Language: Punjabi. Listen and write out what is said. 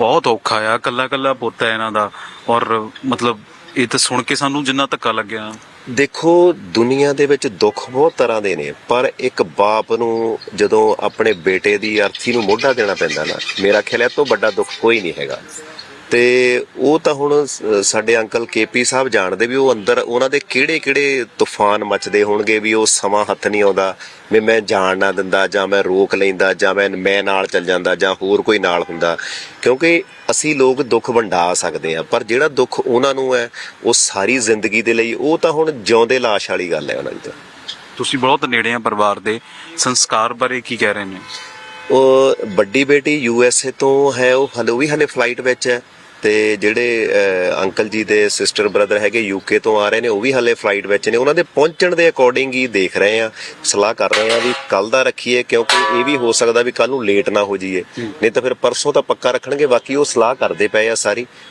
ਬਹੁਤ ਔਖਾ ਆ ਕੱਲਾ ਕੱਲਾ ਪੁੱਤ ਹੈ ਇਹਨਾਂ ਦਾ। ਔਰ ਮਤਲਬ ਇਹ ਤਾਂ ਸੁਣ ਕੇ ਸਾਨੂੰ ਜਿੰਨਾ ਧੱਕਾ ਲੱਗਿਆ। ਦੇਖੋ, ਦੁਨੀਆ ਦੇ ਵਿੱਚ ਦੁੱਖ ਬਹੁਤ ਤਰ੍ਹਾਂ ਦੇ ਨੇ, ਪਰ ਇੱਕ ਬਾਪ ਨੂੰ ਜਦੋਂ ਆਪਣੇ ਬੇਟੇ ਦੀ ਅਰਥੀ ਨੂੰ ਮੋਢਾ ਦੇਣਾ ਪੈਂਦਾ ਨਾ, ਮੇਰਾ ਖਿਆਲ ਹੈ, ਇਹ ਤੋਂ ਵੱਡਾ ਦੁੱਖ ਕੋਈ ਨਹੀਂ ਹੈਗਾ। ਤੇ ਉਹ ਤਾਂ ਹੁਣ ਸਾਡੇ ਅੰਕਲ ਕੇਪੀ ਸਾਹਿਬ ਜਾਣਦੇ ਵੀ ਉਹ ਅੰਦਰ ਉਹਨਾਂ ਦੇ ਕਿਹੜੇ ਕਿਹੜੇ ਤੂਫਾਨ ਮਚਦੇ ਹੋਣਗੇ ਵੀ ਉਹ ਸਮਾਂ ਹੱਥ ਨਹੀਂ ਆਉਂਦਾ ਵੀ ਮੈਂ ਜਾਣ ਨਾ ਦਿੰਦਾ ਜਾਂ ਮੈਂ ਰੋਕ ਲੈਂਦਾ ਜਾਂ ਮੈਂ ਮੈਂ ਨਾਲ ਚੱਲ ਜਾਂਦਾ ਜਾਂ ਹੋਰ ਕੋਈ ਨਾਲ ਹੁੰਦਾ। ਕਿਉਂਕਿ ਅਸੀਂ ਲੋਕ ਦੁੱਖ ਵੰਡਾ ਸਕਦੇ ਆ ਪਰ ਜਿਹੜਾ ਦੁੱਖ ਉਹਨਾਂ ਨੂੰ ਹੈ ਉਹ ਸਾਰੀ ਜ਼ਿੰਦਗੀ ਦੇ ਲਈ ਉਹ ਤਾਂ ਹੁਣ ਜਿਉਂਦੇ ਲਾਸ਼ ਵਾਲੀ ਗੱਲ ਹੈ ਉਹਨਾਂ ਦੀ ਤੁਸੀਂ ਬਹੁਤ ਨੇੜੇ ਆ ਪਰਿਵਾਰ ਦੇ ਸੰਸਕਾਰ ਬਾਰੇ ਕੀ ਕਹਿ ਰਹੇ ਨੇ? ਉਹ ਵੱਡੀ ਬੇਟੀ ਯੂ ਐਸ ਏ ਤੋਂ ਹੈ ਉਹ ਹਲੇ ਵੀ ਹਲੇ ਫਲਾਈਟ ਵਿੱਚ ਹੈ। ਤੇ ਜਿਹੜੇ ਅੰਕਲ ਜੀ ਦੇ ਸਿਸਟਰ ਬ੍ਰਦਰ ਹੈਗੇ ਯੂਕੇ ਤੋਂ ਆ ਰਹੇ ਨੇ ਉਹ ਵੀ ਹਲੇ ਫਲਾਈਟ ਵਿੱਚ ਨੇ। ਉਹਨਾਂ ਦੇ ਪਹੁੰਚਣ ਦੇ ਅਕੋਰਡਿੰਗ ਹੀ ਦੇਖ ਰਹੇ ਆ ਸਲਾਹ ਕਰ ਰਹੇ ਆ ਵੀ ਕੱਲ ਦਾ ਰੱਖੀਏ ਕਿਉਂਕਿ ਇਹ ਵੀ ਹੋ ਸਕਦਾ ਵੀ ਕੱਲ ਨੂੰ ਲੇਟ ਨਾ ਹੋ ਜਾਈਏ। ਨਹੀਂ ਤਾਂ ਫਿਰ ਪਰਸੋਂ ਤਾਂ ਪੱਕਾ ਰੱਖਣਗੇ ਬਾਕੀ ਉਹ ਸਲਾਹ ਕਰਦੇ ਪਏ ਆ ਸਾਰੀ।